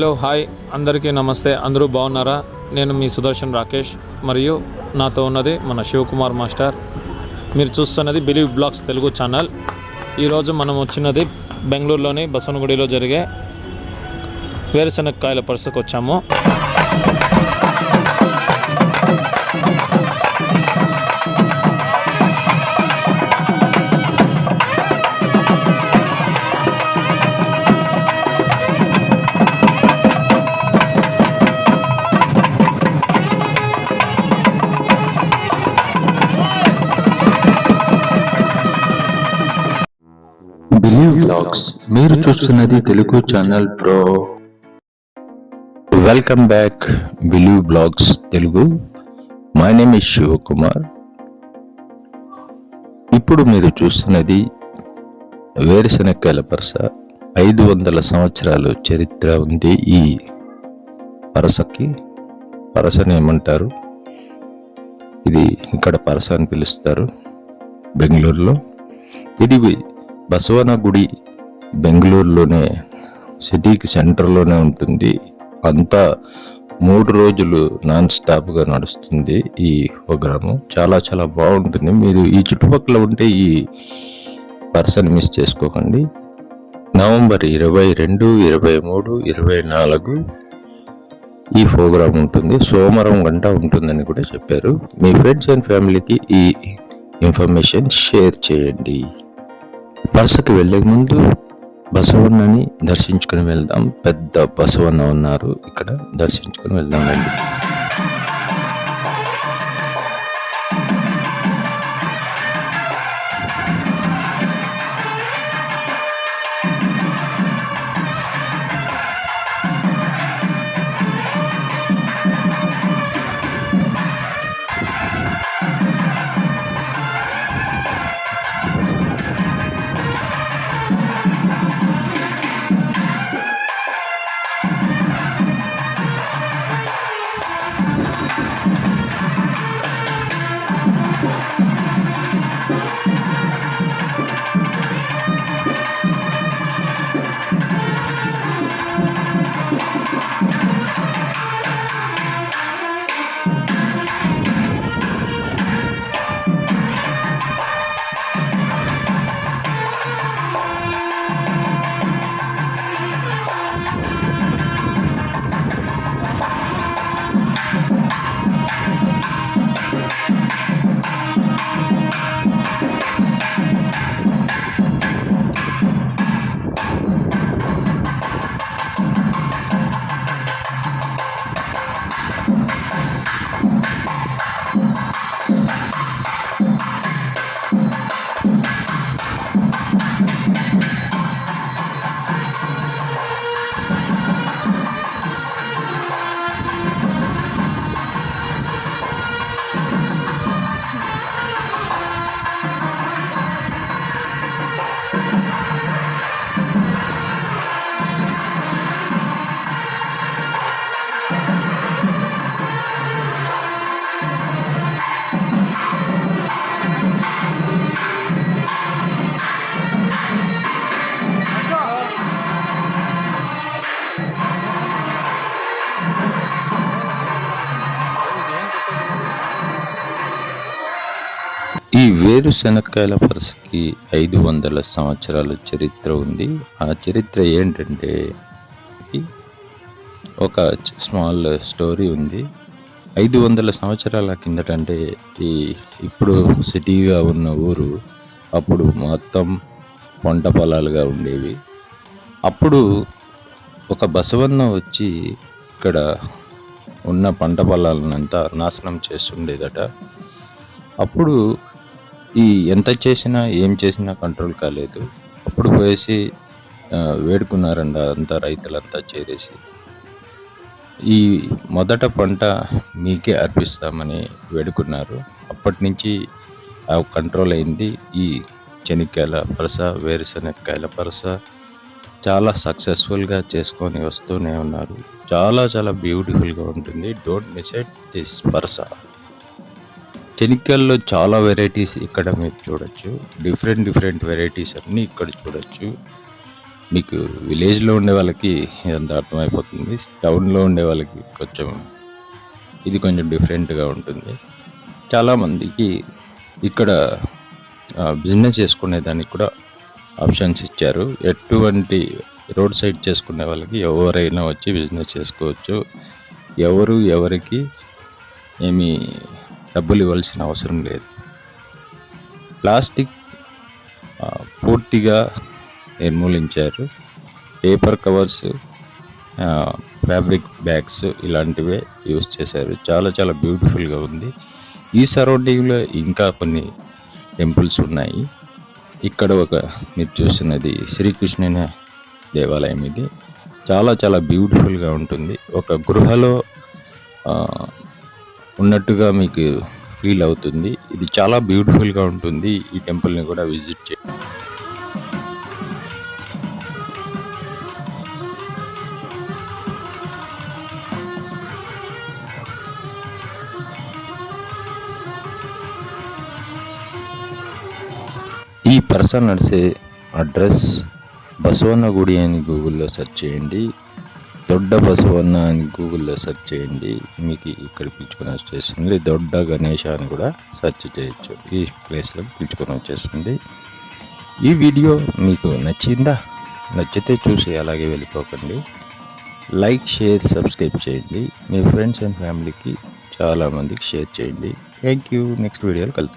Hello hi. అందరికీ నమస్తే. అందరూ బాగున్నారా? నేను మీ సుదర్శన్ రాకేష్ మరియు నాతో ఉన్నది మన శివకుమార్ మాస్టర్. మీరు చూస్తున్నది బిలీవ్ బ్లాగ్స్ తెలుగు ఛానల్. ఈరోజు మనం వచ్చినది బెంగళూరులోని బసవనగుడిలో జరిగే వేరుశనగకాయల పరుసకు వచ్చాము బిలీవ్ వ్లాగ్స్ మీరు చూస్తున్నది Telugu channel pro. Welcome back believe blogs Telugu. My name is Shivakumar ఇప్పుడు మీరు చూస్తున్నది వేరుశనక్కాయల పరస. ఐదు వందల సంవత్సరాలు చరిత్ర ఉంది ఈ పరసకి. పరసని ఏమంటారు? ఇది ఇక్కడ పరస అని పిలుస్తారు. బెంగళూరులో. ఇది బసవన గుడి బెంగళూరులోనే సిటీకి సెంటర్లోనే ఉంటుంది. అంతా మూడు రోజులు నాన్ స్టాప్గా నడుస్తుంది ఈ ప్రోగ్రాము చాలా చాలా బాగుంటుంది. మీరు ఈ చుట్టుపక్కల ఉంటే ఈ పర్సన్ మిస్ చేసుకోకండి. నవంబర్ ఇరవై రెండు ఇరవై మూడు ఇరవై నాలుగు ఈ ప్రోగ్రాం ఉంటుంది. సోమవారం గంట ఉంటుందని కూడా చెప్పారు. మీ ఫ్రెండ్స్ అండ్ ఫ్యామిలీకి ఈ ఇన్ఫర్మేషన్ షేర్ చేయండి. వరుసకి వెళ్ళే ముందు బసవన్నని దర్శించుకుని వెళ్దాం. పెద్ద బసవన్న ఉన్నారు. ఇక్కడ దర్శించుకుని వెళ్దాం అండి ఈ వేరుశనక్కాయల పరసకి ఐదు వందల సంవత్సరాల చరిత్ర ఉంది. ఆ చరిత్ర ఏంటంటే ఒక స్మాల్ స్టోరీ ఉంది. ఐదు వందల సంవత్సరాల కిందట అంటే ఈ ఇప్పుడు సిటీగా ఉన్న ఊరు అప్పుడు మొత్తం పంట పొలాలుగా ఉండేవి. అప్పుడు ఒక బసవన్న వచ్చి ఇక్కడ ఉన్న పంట పొలాలనంతా నాశనం చేస్తుండేదట. అప్పుడు ఈ ఎంత చేసినా ఏం చేసినా కంట్రోల్ కాలేదు. అప్పుడు పోయేసి వేడుకున్నారంట అంతా రైతులంతా చేరేసి. ఈ మొదట పంట మీకే అర్పిస్తామని వేడుకున్నారు. అప్పటి నుంచి ఆ కంట్రోల్ అయింది. ఈ చెనిక్కాయల పరస వేరుశనక్కాయల పరస చాలా సక్సెస్ఫుల్గా చేసుకొని వస్తూనే ఉన్నారు. చాలా చాలా బ్యూటిఫుల్గా ఉంటుంది. డోంట్ మిస్ ఇట్ దిస్ పరస. చెనిక్కాయల్లో చాలా వెరైటీస్ ఇక్కడ మీరు చూడొచ్చు. డిఫరెంట్ డిఫరెంట్ వెరైటీస్ అన్నీ ఇక్కడ చూడొచ్చు. మీకు విలేజ్లో ఉండే వాళ్ళకి ఇదంతా అర్థమైపోతుంది. టౌన్లో ఉండే వాళ్ళకి కొంచెం ఇది కొంచెం డిఫరెంట్గా ఉంటుంది. చాలామందికి ఇక్కడ బిజినెస్ చేసుకునే దానికి కూడా ఆప్షన్స్ ఇచ్చారు. ఎటువంటి రోడ్ సైడ్ చేసుకునే వాళ్ళకి ఎవరైనా వచ్చి బిజినెస్ చేసుకోవచ్చు. ఎవరు ఎవరికి ఏమీ డబ్బులు ఇవ్వాల్సిన అవసరం లేదు. ప్లాస్టిక్ పూర్తిగా నిర్మూలించారు. పేపర్ కవర్స్ ఫ్యాబ్రిక్ బ్యాగ్స్ ఇలాంటివే యూస్ చేశారు. చాలా చాలా బ్యూటిఫుల్గా ఉంది. ఈ సరౌండింగ్లో ఇంకా కొన్ని టెంపుల్స్ ఉన్నాయి. ఇక్కడ ఒక మీరు చూస్తున్నది శ్రీకృష్ణుని దేవాలయం ఇది. చాలా చాలా బ్యూటిఫుల్గా ఉంటుంది. ఒక గృహలో ఉన్నట్టుగా మీకు ఫీల్ అవుతుంది. ఇది చాలా బ్యూటిఫుల్గా ఉంటుంది. ఈ టెంపుల్ని కూడా విజిట్ చే ఈ పర్సన్ నడిసే అడ్రస్ బసవన్న గుడి అని గూగుల్లో సెర్చ్ చేయండి. దొడ్డ బసవన్న అని గూగుల్లో సెర్చ్ చేయండి. మీకు ఇక్కడ పిలుచుకొని వచ్చేస్తుంది. దొడ్డ గణేష అని కూడా సెర్చ్ చేయొచ్చు. ఈ ప్లేస్లో పిలుచుకొని వచ్చేస్తుంది. ఈ వీడియో మీకు నచ్చిందా? నచ్చితే చూసి అలాగే వెళ్ళిపోకండి. లైక్ షేర్ సబ్స్క్రైబ్ చేయండి. మీ ఫ్రెండ్స్ అండ్ ఫ్యామిలీకి చాలామందికి షేర్ చేయండి. Thank you. నెక్స్ట్ వీడియోలో కలుద్దాం.